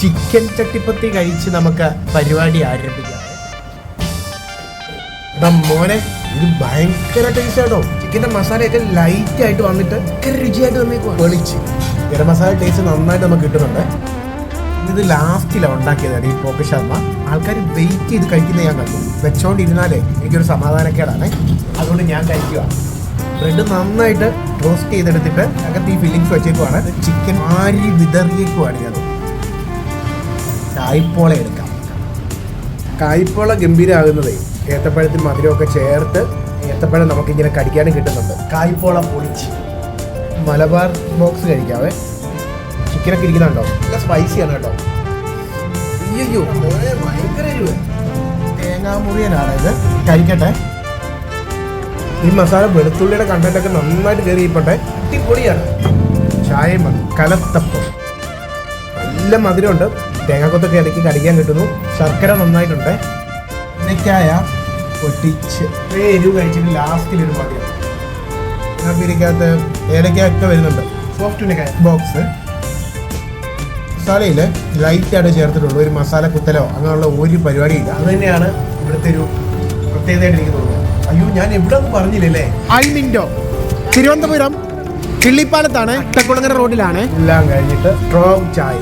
Chicken ചട്ടിപ്പത്തി കഴിച്ച് നമുക്ക് പരിപാടി ആരംഭിക്കാം. മോനെ ഇത് ഭയങ്കര ടേസ്റ്റ് ആട്ടോ. ചിക്കന്റെ മസാലയൊക്കെ ലൈറ്റ് ആയിട്ട് വന്നിട്ട് ഭയങ്കര രുചിയായിട്ട് വന്നേക്കുവാ വെളിച്ച് ഗരം മസാല ടേസ്റ്റ് നന്നായിട്ട് നമുക്ക് കിട്ടുന്നുണ്ട്. ഇത് ലാസ്റ്റിലാണ് ഉണ്ടാക്കിയതാണ് ഈ പോക്ക് ശർമ്മ. ആൾക്കാർ വെയിറ്റ് ചെയ്ത് കഴിക്കുന്നത് ഞാൻ കണ്ടു. വെച്ചോണ്ടിരുന്നാലേ എനിക്കൊരു സമാധാനക്കേടാണ്. അതുകൊണ്ട് ഞാൻ കഴിക്കുക ബ്രെഡ് നന്നായിട്ട് ടോസ്റ്റ് ചെയ്തെടുത്തിട്ട് അകത്ത് ഈ ഫില്ലിങ്സ് വെച്ചേക്കുവാണ്. ചിക്കൻ ആരി വിതറിയേക്കുവാണ് ഞാൻ. കായ്പോള എടുക്കാം. കായ്പോള ഗംഭീരാകുന്നത് ഏത്തപ്പഴത്തിൽ മധുരമൊക്കെ ചേർത്ത് ഏത്തപ്പഴം നമുക്കിങ്ങനെ കടിക്കാനും കിട്ടുന്നുണ്ട്. കായ്പോള പൊളിച്ച്. മലബാർ ബോക്സ് കഴിക്കാവേ. ചിക്കനൊക്കെ ഇരിക്കുന്നുണ്ടോ? നല്ല സ്പൈസിയാണ് കേട്ടോ. അയ്യോ ഭയങ്കര തേങ്ങാമുറിയനാണ് ഇത്. കഴിക്കട്ടെ. ഈ മസാല വെളുത്തുള്ളിയുടെ കണ്ടന്റ് ഒക്കെ നന്നായിട്ട് കയറി ഇപ്പോട്ടെ അടിപൊളിയാണ്. ചായ മതി. കലത്തപ്പം നല്ല മധുരമുണ്ട്. തേങ്ങാക്കൊത്തൊക്കെ ഇടയ്ക്ക് കടിക്കാൻ കിട്ടുന്നു. ശർക്കര നന്നായിട്ടുണ്ട്. ഇന്നക്കായ പൊട്ടിച്ച്. എരിവ് കഴിച്ചിട്ട് ലാസ്റ്റിൽ ഒരു മതിയാണ് ഇരിക്കാത്ത ഏലക്കൊക്കെ വരുന്നുണ്ട്. സോഫ്റ്റ് ബോക്സ് മസാലയിൽ ലൈറ്റായിട്ട് ചേർത്തിട്ടുള്ളൂ. ഒരു മസാല കുത്തലോ അങ്ങനെയുള്ള ഒരു പരിപാടിയില്ല. അത് തന്നെയാണ് ഇവിടുത്തെ ഒരു പ്രത്യേകതയായിട്ട് എനിക്ക് തോന്നുന്നത്. അയ്യോ ഞാൻ എവിടെ ഒന്നും പറഞ്ഞില്ലല്ലേ? അൽമിൻഡോ. തിരുവനന്തപുരം കിള്ളിപ്പാലത്താണ് തെക്കുളങ്ങര റോഡിലാണ്. എല്ലാം കഴിഞ്ഞിട്ട് സ്ട്രോങ് ചായ.